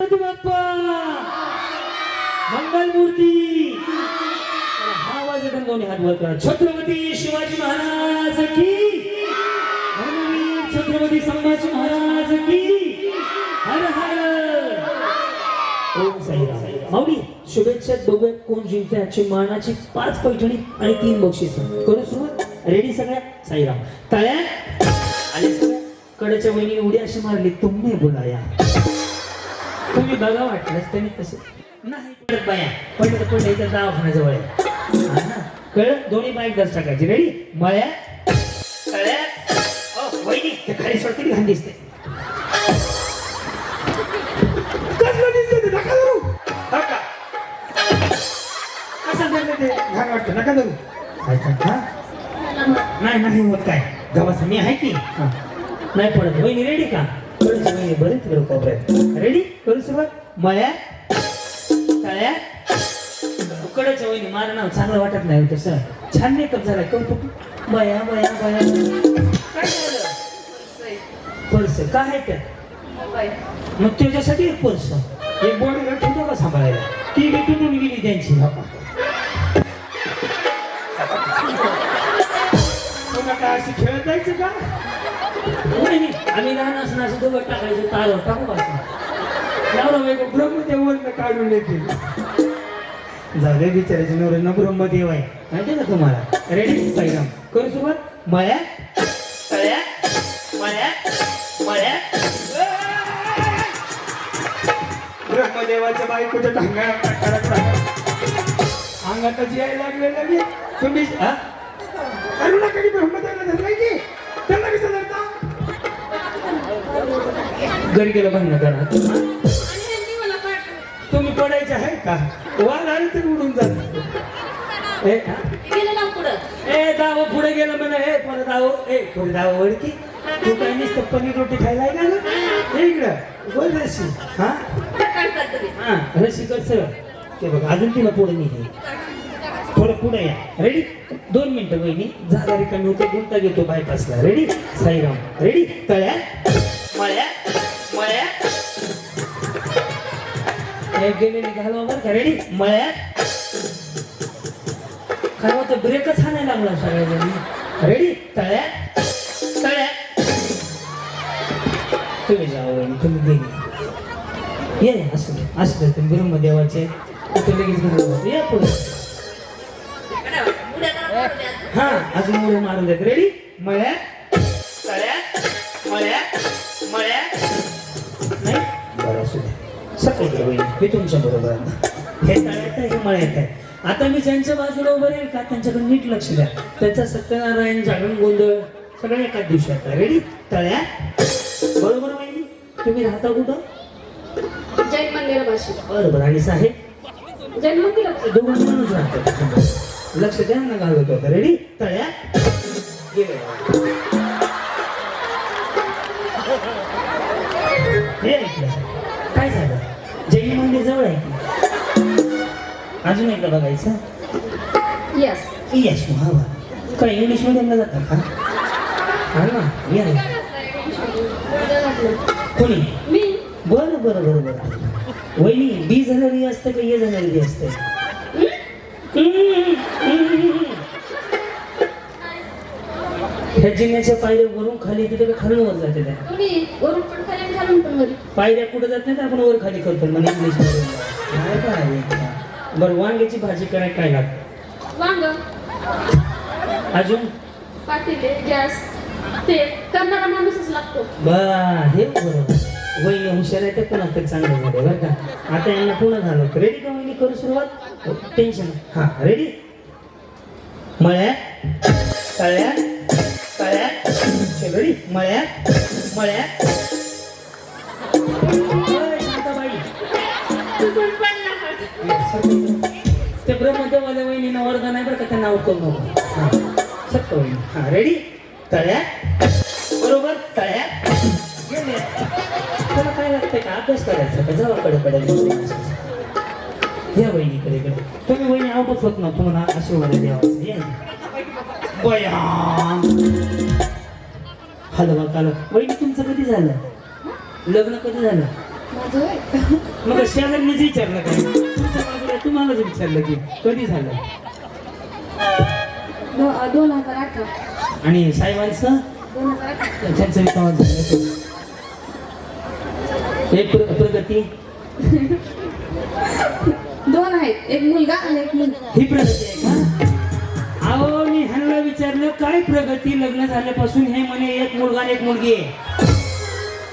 बाप्पा मंगलमूर्ती! हा आवाज एकदम दोन्ही हात वर करा. छत्रपती शिवाजी महाराज की? धर्मवीर छत्रपती संभाजी महाराज की? हर हर! ओम साईराम. माऊली शुभेच्छा बघूया कोण जिंकते आजची मानाची पाच पैठणी आणि तीन बक्षीस. करू सुरुवात. रेडी सगळ्या? साईराम. तळ्या आणि सगळ्या? कडेच्या वहिनी उडी अशी मारली तुम्ही बोलाया. तुम्ही बघा वाटलं त्यांनी तसं. नाही पडत बाया. पडलं तर पडलं इथं दवाखान्याजवळ आहे. कळ ना? दोन्ही बाईक दस टाकायची. रेडी मळ्या. तळ्या हो, वहिनी ते खाली सोडते घाण दिसते कसलं दिसतं ते? नका धरू. कसं ते? घाण वाटतं. नका धरू. नाही नाही होत काय. गव्हाचं मी आहे की? नाही पडत. वहिनी रेडी का? बरेच कोपऱ्यात रेडी करू सुरुवात. मळ्या. तळ्या. कडच वहिनी माझं नाव चांगलं वाटत नाही तसं छान मेकअप झाला कौतुक. बया बया बया काय झालं? पर्स काय आहे त्यात? मग तुझ्यासाठी एक पर्स एक बॉडी ठेवतो का सांभाळायला? ती मी तुटून गेली त्यांची. बापा अशी खेळत जायचं का? नाही नाही, आम्ही लहान असणार असं दोघं टाकायचं तारवर टाकू असं? एवढा वेग ब्रह्मदेवांना काढून येतील झाले बिचारायचे बिचाराचे नवऱ्यांना ब्रह्मदेव आहे. माहिती ना तुम्हाला? रेडी साईराम करू सुरुवात? मळ्या? तळ्या? मळ्या? मळ्या? ब्रह्मदेवाच्या बायकोच्या टांगा कडक अंगातच यायला लागले लगे तुम्ही हा? करू नका की ब्रह्मदेवाला धरलाय की? त्याला कसं धरता घरी गेलं भांडणं करा. तुम्ही पडायचे आहे का? वाघ आले तरी उडून जात ए हा? ना पुढं. दाव पुढे गेलं म्हणे. ए परत दाव ए पुढे दाव वडकी तू काय नुसतं पनीर रोटी खायला आहे? हे इकडं बोल रशी. हा? हा रसिकड सर ते बघ अजून तिला पुढे नाही थोडं पुढे या. रेडी दोन मिनिटं वहिनी. जागा रिकामी होते गुंता घेतो बायपासला रेडी साईराम. रेडी तळ्या. मळ्या. मळ्या. गेलेली घालवा बरं का. रेडी मळ्या. काय तर ब्रेकच हा नाही लागला सगळ्या रेडी तळ्या. तळ्या. तुम्ही जाऊ बहिणी तुम्ही गेली ये. असू दे. असू दे तुम्ही ब्रह्मदेवाचे. लगेच घरी या पुढे. हा अजून उड्या मारून देत. रेडी मळ्या तळ्या मळ्या मळ्या नाही? बरं असू दे. सकाळी करू वहिनी. मी तुमच्या बरोबर आता. हे तळ्यात आहे हे मळ्यात आहे. आता मी ज्यांच्या बाजूला उभं राहील का? त्यांच्याकडे नीट लक्ष द्या. त्यांचा सत्यनारायण जागरण गोंधळ सगळं एकाच दिवशी आता. रेडी तळ्या बरोबर वहिनी? तुम्ही राहता कुठं? जैन मंदिरापाशी. बरोबर. आणि साहेब? जैन मंदिरात दोघं राहतात. लक्ष द्या ना घालत होतं रेडी तळ्या. गेले. हे ऐकलं. काय झालं? जैन मंदिर जवळ आहे की? अजून एकदा बघायचं? यस यश महावा काय इंग्लिश मीडियमला जातात का? हा ना या ना. कोणी? मी. बरं बरं बरं बरं. वहिनी बी झालेली असते का ये झालेली असते? ह्या जिन्याच्या पायऱ्या वरून खाली तिथे खालून वर जाते त्या. तुम्ही वरून पण खाली आणि खालून पण वरी. पायऱ्या कुठे जात नाही तर आपण वर खाली करतो. म्हणजे इंग्लिश बरं वांग्याची भाजी करायला काय लागतं? वांग. अजून? पातेले गॅस ते करणारा माणूसच लागतो. बा हे बरोबर वहिनी हुशार आहे ते पण आता चांगलं झालं बरं का? आता यांना पुन्हा झालं रेडी का वहिनी करू सुरुवात? टेन्शन हा रेडी मळ्या? तळ्या? तळ्या? रेडी मळ्या? मळ्या? ते ब्रह्मदेवाल्या वहिनीनं वरदान आहे बरं का त्यांना आउट नको हा सत्य वहिनी. हा रेडी तळ्या? बरोबर? तळ्या? गेले. तुला काय लागतंय का? अभ्यास करायचा का? जवळकडे पडेल. या वहिनीकडे इकडे तुम्ही वहिनी आउटच होत ना तुम्हाला आशीर्वाद द्यावा. बया हलवा काल वहिनी तुमचं कधी झालं? लग्न कधी झालं. मग शेजारीनेच विचारलं काय तुम्हालाच विचारलं की कधी झालं? दोन हजार अठरा आणि साहेबांचं? त्यांचं विकास झालं. एक प्र- प्रगती. दोन आहेत. एक मुलगा आणि एक मुलगी. ही प्रगती आहे का? अहो मी ह्यांना विचारलं काय प्रगती लग्न झाल्यापासून हे म्हणे एक मुलगा आणि एक मुलगी आहे?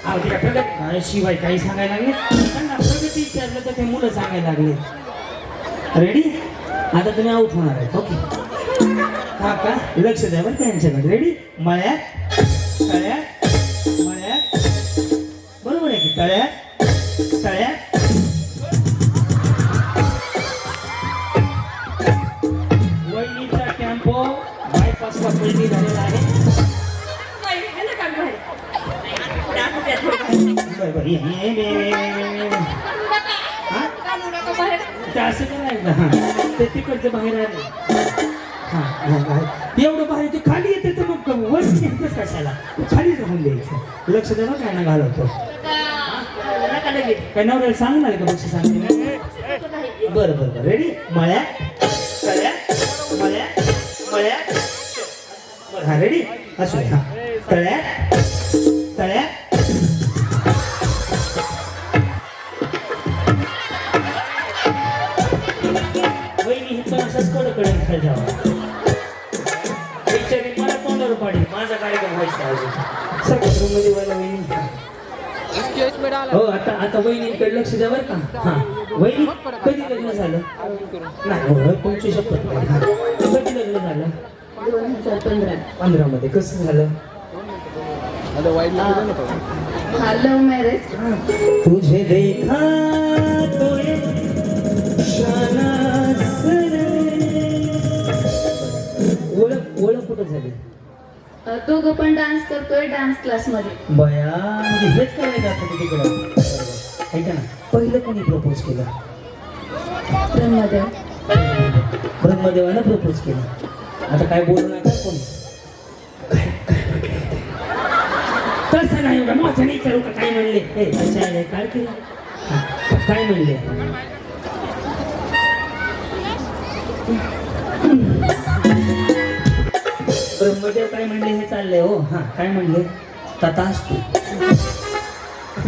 अहो तिला प्रगती काय शिवाय काही सांगायला लागले? त्यांना प्रगती विचारलं तर ते मुलं सांगायला लागले. रेडी आता तुम्ही आउट होणार आहे ओके हा का लक्ष द्या बरं का यांच्याकडे रेडी मळ्यात तळ्यात मळ्यात. बरोबर आहे की तळ्यात? झालेला आहे ये, ते असं करायचं ते तिकडचं बाहेर आलं एवढं बाहेर ते खाली येते तर मग वर कशाला खाली राहून द्यायचं लक्ष द्या काय ना घालवतो काय नवऱ्याला सांग ना का पक्ष सांगते बरं बरं बरं रेडी मळ्या तळ्या मळ्या मळ्या हा रेडी असू हा. तळ्या. तळ्या. वहिनी हे असंच कडकडे खेळ बिचारी मला तोंडावर माझा कार्यक्रम व्हायचा अजून. सगळ्यात रूममध्ये व्हायला वहिनी. हो आता आता वहिनीकडे लक्ष द्या बरं का. हा. वहिनी कधी लग्न झालं? नाही हो, तुमची शपथ कधी लग्न झालं? दोन हजार पंधरा पंधरा मध्ये कसं झालं हा लव्ह मॅरेज तुझे देखा तो ये. ओळख ओळख कुठं झाली? दोघं पण डान्स करतोय डान्स क्लासमध्ये. बया म्हणजे हेच करायचं आता तू तिकडं. ऐका ना? पहिलं कोणी प्रपोज केलं? मध्ये ब्रह्मदेवानं प्रपोज केलं. आता काय बोलू नका कोण? काय काय म्हटले होते? तसं नाही एवढं मोठ्याने विचारू का काय म्हणले. हे अच्छा आहे, काय केलं हा, काय म्हणले? ब्रह्मदेव काय म्हणले हे चाललंय हो. हा काय म्हणले? तथास्तु.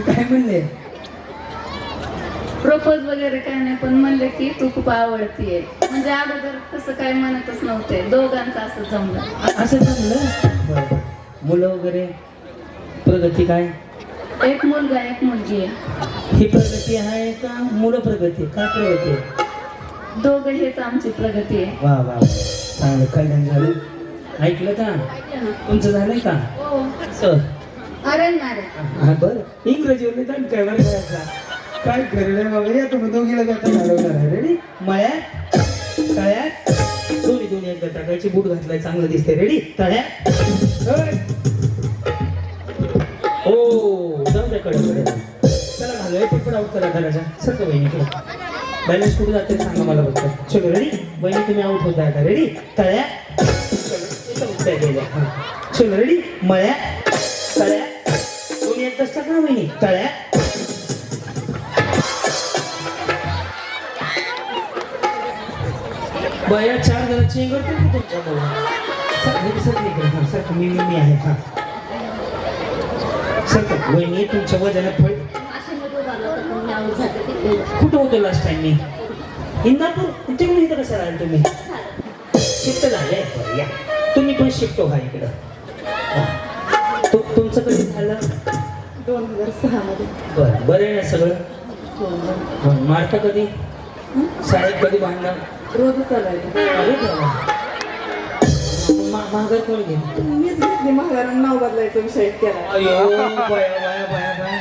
काय म्हणले? प्रपोज वगैरे काय नाही पण म्हणले की तू खूप आवडतीये. म्हणजे अगोदर तसं काय म्हणतच नव्हते. दोघांचं असं जमलं. असं जमलं? मुलं वगैरे? प्रगती काय? एक मुलगा एक मुलगी आहे. ही प्रगती आहे का मुलं प्रगती का प्रगती आहे? दोघं हेच आमची प्रगती आहे. वा वा. चांगलं. कल्याण झालं. ऐकलं का? तुमचं झालंय का? सर अरे हा बरं. निदान काय बरं काय करेल बाबा? या तुम्ही दोघीला जाता घालवणार आहे. रेडी मळ्यात तळ्यात. दोन्ही दोन्ही एकदा टाकायची बूट घातलाय चांगलं दिसते रेडी तळ्यात. होय. हो, ओ जाऊ द्या कडे कडे चला घालूया. पटपट आउट करा घराच्या. सरक बहिणी बॅलन्स कुठे जाते सांगा मला फक्त. चलो रेडी बहिणी तुम्ही आउट होता आता रेडी तळ्या चलो, इथं उठताय गेल्या. चलो रेडी मळ्या तळ्या दोन्ही एकदाच टाका ना बहिणी. तळ्या बया चार जण चेंगर करतो तुमच्यामुळे सर सर इकडे. हा सर मी मी मी आहे. हा. सर वहिनी तुमच्या वजनात फळ कुठं होतं लास्ट टाइम मी? इंदापूर? तिकडून इथं कसं राहिलं तुम्ही? शिफ्ट झाले या. तुम्ही पण शिफ्ट व्हा इकडं. हा. तु- तुमचं कधी झालं? दोन हजार सहा मध्ये बरं बरं आहे ना सगळं? हं, मारता कधी? शाळेत कधी भांडणार रोज चालायचं अरे देवा. मा- माघार कोण घेईल? मीच घेतली महाराजांना नाव बदलायचा विषय केला. अयो बाया बाया बाया बाया.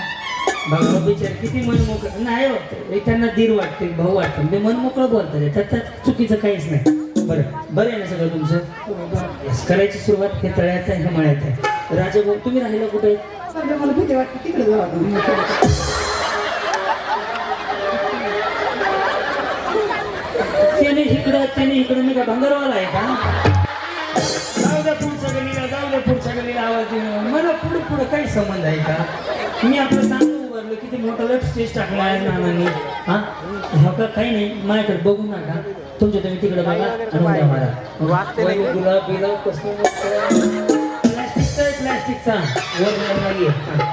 बघा बिचार किती मन मोकळं नाही वाटतं एक त्यांना दीर वाटते भाऊ वाटतं ते मन मोकळं बोलतात हे. त्यात त्यात चुकीचं काहीच नाही. बरं बरं आहे ना सगळं तुमचं? करायची सुरुवात. हे तळ्यात आहे हे मळ्यात आहे. राजा भाऊ तुम्ही राहिला कुठे? मला भीती वाटते तिकडे इकडं त्याने इकडं मी का भंगारवाला आहे का? जाऊ द्या पुढच्या गलीला जाऊ द्या पुढच्या गलीला आवाज देणं मला पुढे पुढे काही संबंध आहे का? मी आपलं सांगतो उभारलं किती मोठा लट स्टेज टाकला आहे नानांनी. हा? हा का काही नाही माझ्याकडे बघू नका. तुमच्या तुम्ही तिकडे बघा आणि उड्या मारा. गुलाब बिलाब कसलं प्लास्टिकचा आहे प्लास्टिकचा. वर जायला नाहीये. हा.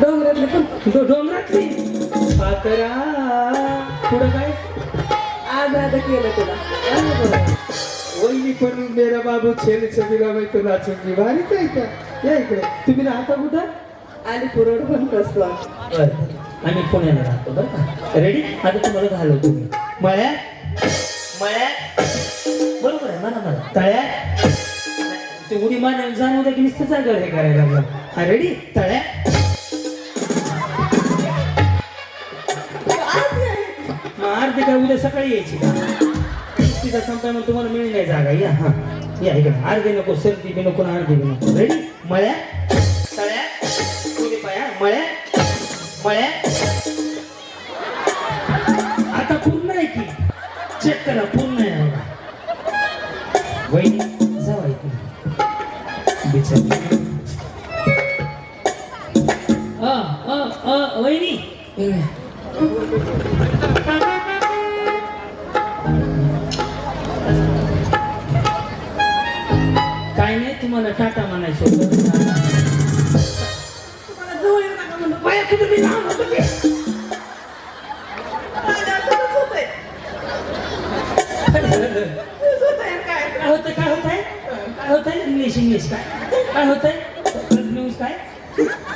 डोंगरातले पण डोंगरातली. पाकरा. पुढं काय? आजाद केलं तुला. वहिनी पण मेरा बाबू छेल छबीला मैं तो नाचूंगी भारी काय का? या इकडे. तुम्ही राहता कुठं? अलीपूर रोड पण कसतो बरं. आम्ही पुण्याला राहतो बरं का? रेडी आता तुम्हाला घालव तुम्ही मळ्या मळ्या बरोबर आहे म्हणा म्हणा तळ्या ते उडी मार जाणवं द्या की नुसतं जागेवर हे करायला लागलं. हा रेडी तळ्या मग काय उद्या सकाळी यायची. का तिचा संपाय मग तुम्हाला मिळणार नाही जागा. या हा. या इकडे. अर्धे नको सर्दी बी नको आणि अर्धे बी नको. रेडी मळ्या तळ्या उडी पाया मळ्या मळ्या. आता पूर्ण आहे की? चेक करा पूर्ण आहे बघा. वही जाऊ इकडे. बिचारी. वहिनी. तुम्हाला टाटा म्हणायचं. तुम्हाला जवळ येऊ नका म्हणून बाया, कुठं मी लांब होतो की? काय काय काय काय इंग्लिश इंग्लिश न्यूज काय?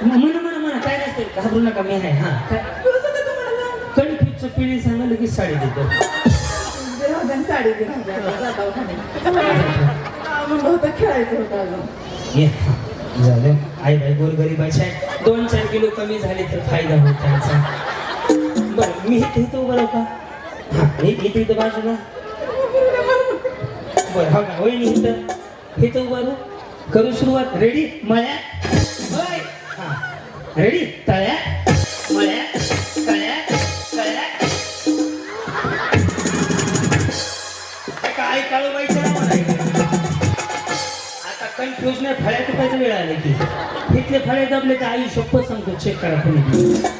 म्हणा म्हणा म्हणा काय? नसते घाबरू नका मी आहे हा. काय कन्फ्युजचं पिढी सांगा लगेच साडी देतो. साडी दे म्हणलं होतं खेळायचं होतं अजून. ये झालं. आई बाई गोरगरीबाच्या आहे. दोन चार किलो कमी झाले तर फायदा होत त्यांचा. बरं मी इथे इथं उभं राहू का? हा मी इथे इथं बाजूला. बरं हा का? मी इथं. इथं उभं राहू. करू सुरुवात. रेडी मळ्या होय. रेडी तळ्या योजना फळ्या तुपायचं वेळ आले की. तिथले फळे दबले तर आई सोपं सांगतो चेक करा तुम्ही.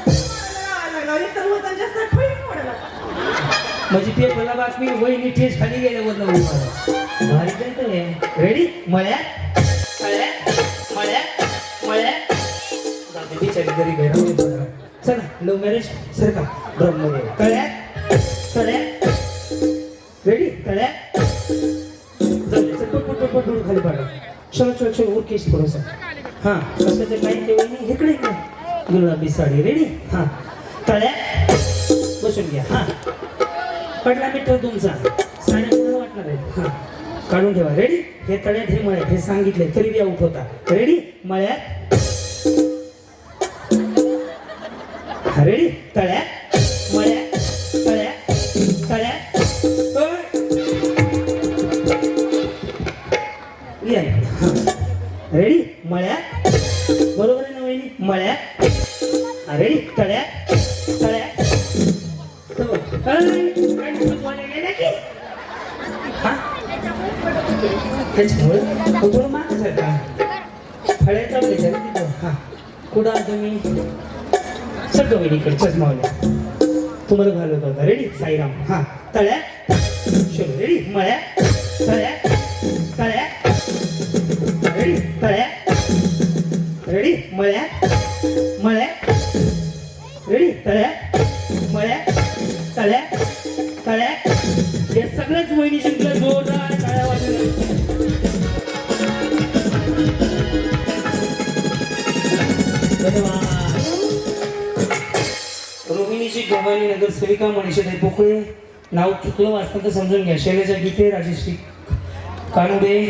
म्हणजे ते मला बातमी वहिनी ठेस खाली गेल्यावर भारी काय तर रेडी मळ्या मळ्या मळ्या मळ्या बिचारी घरी गैर चला लव मॅरेज सर का ड्रम कळ्या कळ्या रेडी कळ्या लक्ष चलो चलो वर केस थोडंसं हां कशाचं काही ते वहिनी इकडे इकडे. गुलाबी साडी रेडी हां. तळ्या. बसून घ्या. हां. पडला मीटर तुमचा. साड्या कोणाला वाटणार आहे? हां. काढून ठेवा. रेडी हे तळ्यात हे मळ्यात. हे सांगितले तरी बी आउट होता. रेडी मळ्यात. रेडी तळ्यात त्याच्यामुळे मागच आहे हा कुठं तुम्ही सगळं चष्मावल्या तुम्हाला घालत होता रेडी साईराम हा तळ्या शोध रेडी मळ्या तळ्या तळ्या रेडी तळ्या रेडी मळ्या मळ्या तळ्या मळ्या तळ्या तळ्या हे सगळ्याच वहिनी शिकलं जोरदार टाळ्या वाजवल्या. धन्यवाद. रोहिणीची गव्हाणी नगरसेविका मनीषाताई पोकळे. नाव चुकलं वाचतं तर समजून घ्या. शैलेजा गीते राजेश्री कानुडे